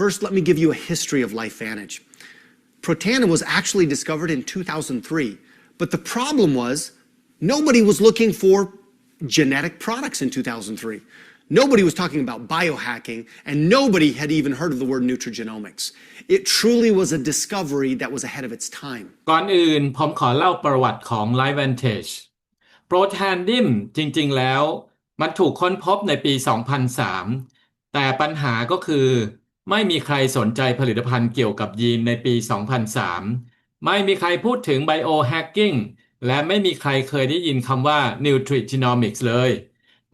First, let me give you a history of LifeVantage. Protandim was actually discovered in 2003, but the problem was nobody was looking for genetic products in 2003. Nobody was talking about biohacking, and nobody had even heard of the word nutrigenomics. It truly was a discovery that was ahead of its time. ก่อนอื่นผมขอเล่าประวัติของ Life Vantage โปรแทนดิมจริงๆ แล้ว มันถูกค้นพบในปี 2003 แต่ปัญหาก็คือ ไม่มีใครสนใจผลิตภัณฑ์เกี่ยวกับยีนในปี 2003 ไม่มีใครพูดถึง biohacking และไม่มีใครเคยได้ยินคำว่า nutrigenomics เลย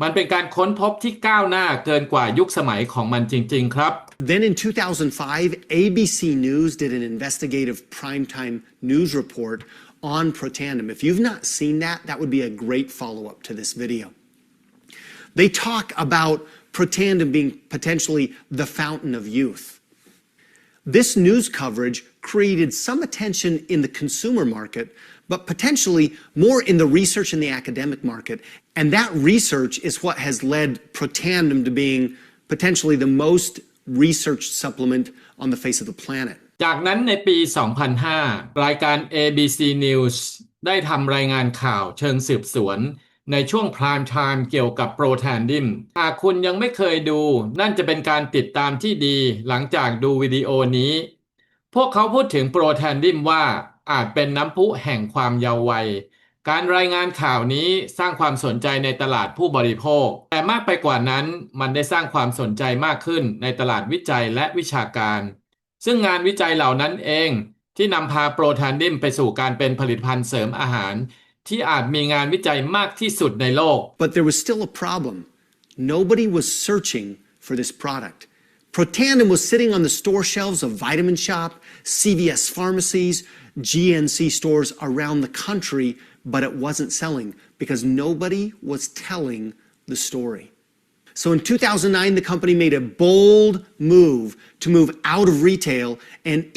มันเป็นการค้นพบที่ก้าวหน้าเกินกว่ายุคสมัยของมันจริง ๆ ครับ Then in 2005, ABC News did an investigative primetime news report on Protandim. If you've not seen that, that would be a great follow up to this video. They talk about Protandim being potentially the fountain of youth. This news coverage created some attention in the consumer market, but potentially more in the research and the academic market. And that research is what has led Protandim to being potentially the most researched supplement on the face of the planet. จากนั้นในปี 2005 รายการ ABC News ได้ทำรายงานข่าวเชิงสืบสวน ในช่วงพรามไทม์เกี่ยวกับโปรแทนดิม หากคุณยังไม่เคยดู นั่นจะเป็นการติดตามที่ดีหลังจากดูวิดีโอนี้ พวกเขาพูดถึงโปรแทนดิมว่าอาจเป็นน้ำพุแห่งความเยาว์วัย การรายงานข่าวนี้สร้างความสนใจในตลาดผู้บริโภค แต่มากไปกว่านั้นมันได้สร้างความสนใจมากขึ้นในตลาดวิจัยและวิชาการ ซึ่งงานวิจัยเหล่านั้นเองที่นำพาโปรแทนดิมไปสู่การเป็นผลิตภัณฑ์เสริมอาหาร ที่อาจมีงานวิจัยมากที่สุดในโลก But there was still a problem. Nobody was searching for this product. Protandim was sitting on the store shelves of Vitamin Shop, CVS pharmacies, GNC stores around the country, but it wasn't selling because nobody was telling the story. So in 2009, the company made a bold move to move out of retail and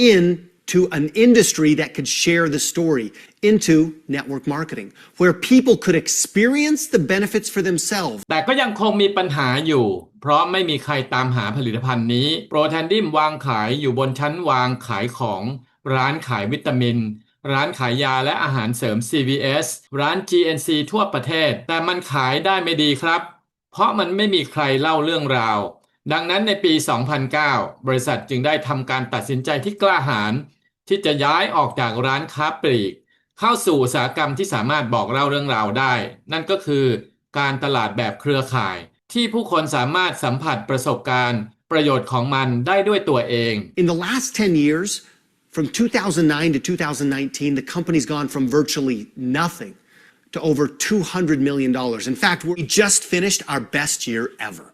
to an industry that could share the story into network marketing, where people could experience the benefits for themselves. แต่ก็ยังคงมีปัญหาอยู่ เพราะไม่มีใครตามหาผลิตภัณฑ์นี้ โปรแทนดิมวางขายอยู่บนชั้นวางขายของร้านขายวิตามิน ร้านขายยาและอาหารเสริม CVS ร้าน GNC ทั่วประเทศ แต่มันขายได้ไม่ดีครับ เพราะมันไม่มีใครเล่าเรื่องราว ดังนั้นในปี 2009 บริษัทจึงได้ทำการตัดสินใจที่กล้าหาญ ที่จะย้ายออกจากร้านค้าปลีก เข้าสู่อุตสาหกรรมที่สามารถบอกเล่าเรื่องราวได้ นั่นก็คือการตลาดแบบเครือข่าย ที่ผู้คนสามารถสัมผัสประสบการณ์ ประโยชน์ของมันได้ด้วยตัวเอง In the last 10 years, from 2009 to 2019, the company's gone from virtually nothing to over 200 million. dollars In fact, we just finished our best year ever.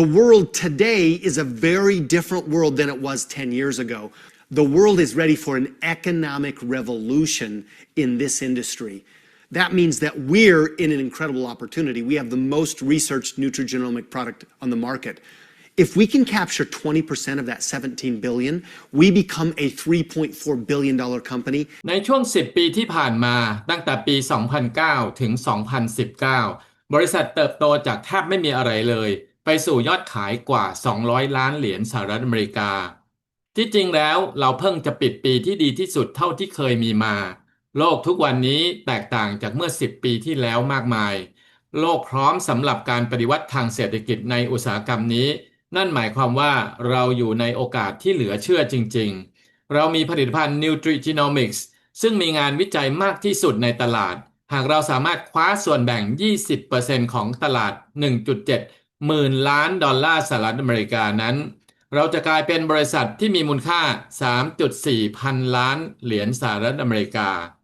The world today is a very different world than it was 10 years ago. The world is ready for an economic revolution in this industry. That means that we're in an incredible opportunity. We have the most researched nutrigenomic product on the market. If we can capture 20% of that 17 billion, we become a 3.4 billion dollar company ในช่วง 10 ปีที่ผ่านมาตั้งแต่ปี 2009 ถึง 2019 บริษัทเติบโตจากแทบไม่มีอะไรเลย ไปสู่ยอดขายกว่า 200 ล้านเหรียญสหรัฐอเมริกา ที่จริงแล้วเราเพิ่งจะปิดปีที่ดีที่สุดเท่าที่เคยมีมา โลกทุกวันนี้แตกต่างจากเมื่อ 10 ปีที่แล้วมากมาย โลกพร้อมสำหรับการปฏิวัติทางเศรษฐกิจในอุตสาหกรรมนี้ นั่นหมายความว่าเราอยู่ในโอกาสที่เหลือเชื่อจริง ๆ เรามีผลิตภัณฑ์ Nutrigenomics ซึ่งมีงานวิจัยมากที่สุดในตลาด หากเราสามารถคว้าส่วนแบ่ง 20%ของตลาด 1.7 หมื่นล้านดอลลาร์สหรัฐอเมริกานั้น เราจะกลายเป็นบริษัทที่มีมูลค่า 3.4 พันล้านเหรียญสหรัฐอเมริกา